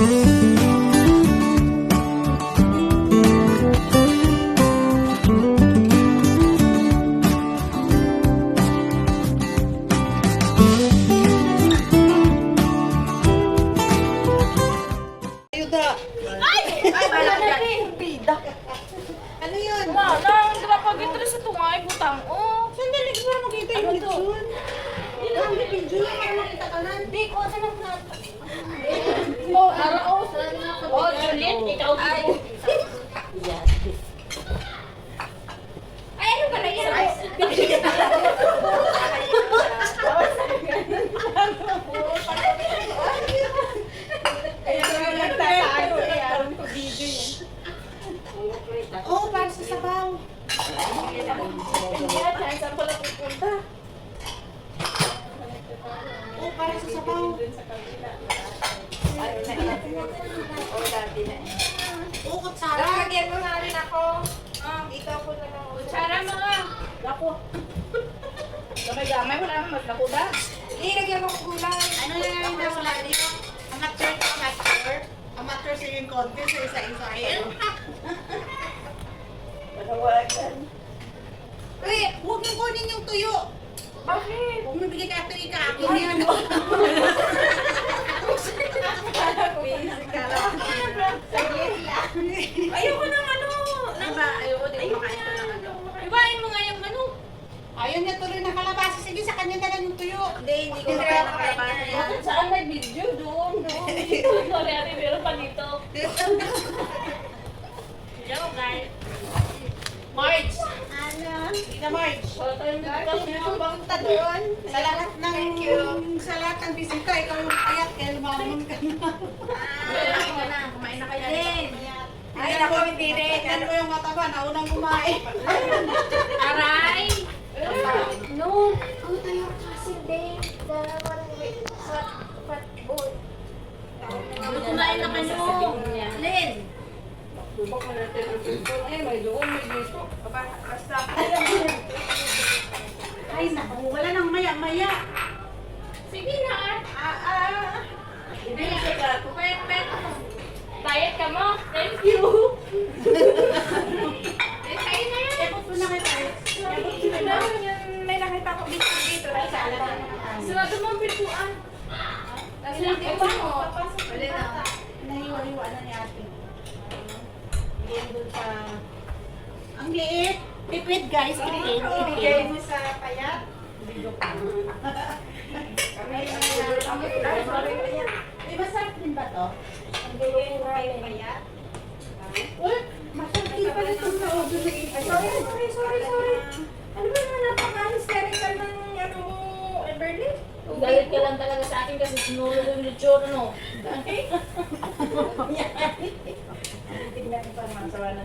Ano yun? Wala, hindi pa pag-itra sa tungay, butang. Oh. Sandali ko para makita yung picture. Ang picture para makita ka na. Di ko, saan ang Oh, araw. Oh, Juliet, ikaw Ay. Ay, ano ba na yan? Oo, para sa sabaw. Saan pala pupunta? Oo, para sa sabaw. Oh, dati na. Oo, kutsara. Lagyan mo nga rin ako. Ah, ikaw po na lang. Kutsara mo nga. Lako. Gamay-gamay, wala naman mas lako ba? Ilagyan mo ko gulay. Ano na lang yung wala dito? Amateur to amateur. Amateur singing contest sa isa-isa. Panawagan. Eh, huwag mong kunin yung tuyo. Bakit? Huwag mo bigay ka tuyo ka. Yan. Ayoko ng ano. Ng Diba? Ayoko din makain ko ng ano. Ibahin mo nga yung ano. Ayaw niya tuloy ng kalabasa. Sige, sa kanya na lang yung tuyo. Hindi, hindi ko kaya nakakain yan. Saan may video? Doon, doon. Dito, sorry ate, meron pa dito. Joke, guys. March. Ano? Sige na, March. Bang doon? Sa lahat ng Thank you. sa lahat ng bisita, ikaw yung payat kaya lumamon ka na. Kumain ka na. Kumain na kayo. Ay, Tingnan ako, hindi rin. tingnan mo yung mataba, naunang kumain. Kumain na kayo. Lin! Eh, may doon, may. Basta. Ay, naku, wala nang maya-maya. Sige na. Ah, ah. Hindi na siya ka. Pwet. Diet ka mo. Thank you. Eh, kain na yan. Ebot mo na kita. Ebot mo na. Yung may nakita ko dito dito. Dahil sa alam. Sarado mo ang pintuan. Kasi hindi ko mo. Wala na. Nahiwa-hiwa na ni ate. Hindi doon sa... Ang liit. Tipid guys, create. Ibigay mo sa payat. Di ba sarap din ba to? Ibigay mo kay payat. Uy, masarap din pala itong sa-order na Ay, sorry, sorry, sorry, sorry. Ano ba naman napaka-hysterical ng? Galit ka lang talaga sa akin kasi sinulog yung lechon, ano? Tignan ko pa naman sa wala.